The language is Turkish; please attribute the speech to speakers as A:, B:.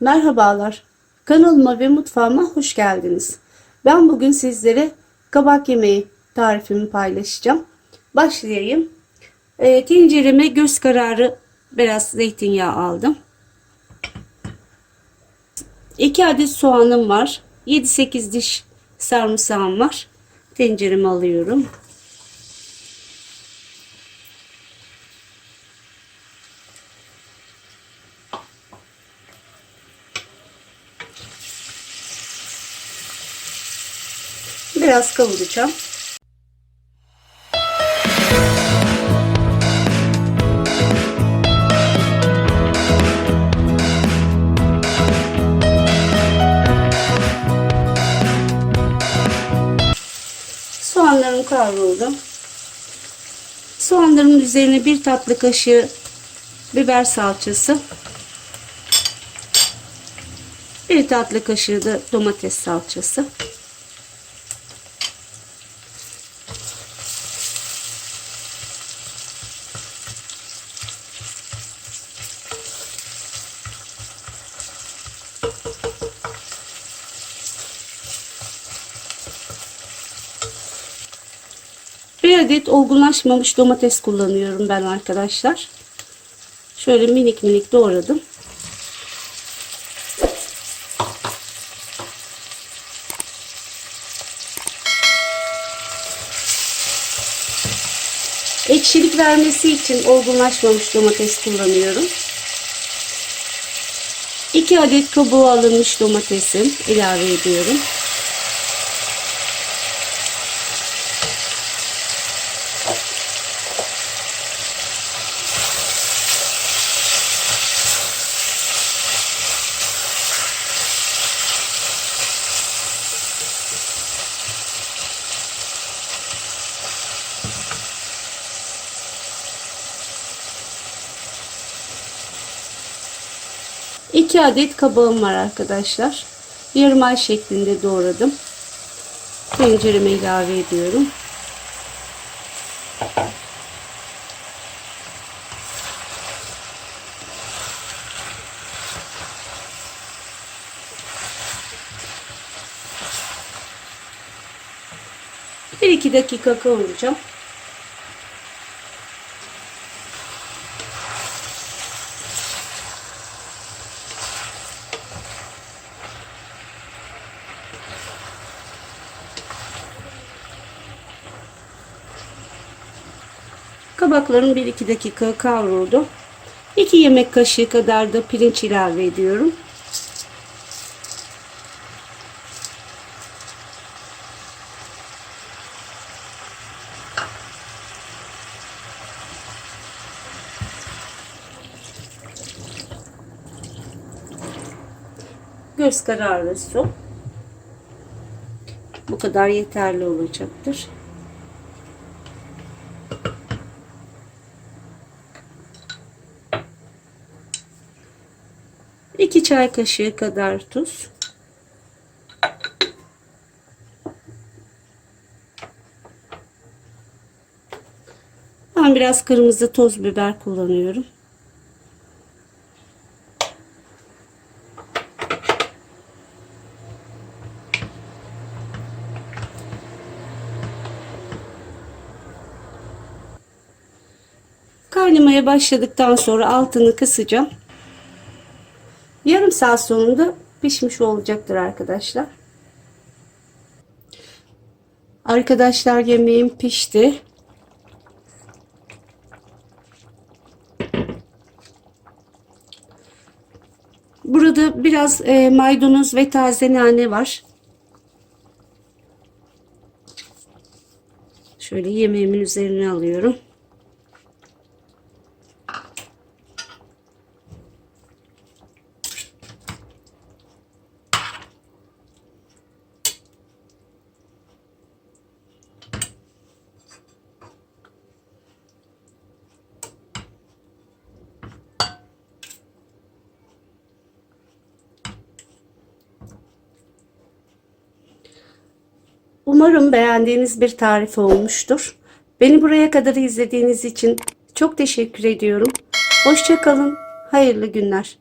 A: Merhabalar. Kanalıma ve mutfağıma hoş geldiniz. Ben bugün sizlere kabak yemeği tarifimi paylaşacağım. Başlayayım. E, tencereme göz kararı biraz zeytinyağı aldım. 2 adet soğanım var. 7-8 diş sarımsağım var. Tencereme alıyorum. Biraz kavuracağım. Soğanlarım kavruldu. Soğanların üzerine bir tatlı kaşığı biber salçası. Bir tatlı kaşığı da domates salçası. Bir adet olgunlaşmamış domates kullanıyorum ben arkadaşlar. Şöyle minik minik doğradım. Ekşilik vermesi için olgunlaşmamış domates kullanıyorum. 2 adet kabuğu alınmış domatesim ilave ediyorum. İki adet kabağım var arkadaşlar. Yarım ay şeklinde doğradım. Tencereme ilave ediyorum. Bir iki dakika kavuracağım. Kabaklarım 1-2 dakika kavruldu. 2 yemek kaşığı kadar da pirinç ilave ediyorum. Göz kararı su. Bu kadar yeterli olacaktır. 2 çay kaşığı kadar tuz. Ben biraz kırmızı toz biber kullanıyorum. Kaynamaya başladıktan sonra altını kısacağım. Yarım saat sonunda pişmiş olacaktır arkadaşlar. Arkadaşlar yemeğim pişti. Burada biraz e, maydanoz ve taze nane var. Şöyle yemeğimin üzerine alıyorum. Umarım beğendiğiniz bir tarif olmuştur. Beni buraya kadar izlediğiniz için çok teşekkür ediyorum. Hoşçakalın. Hayırlı günler.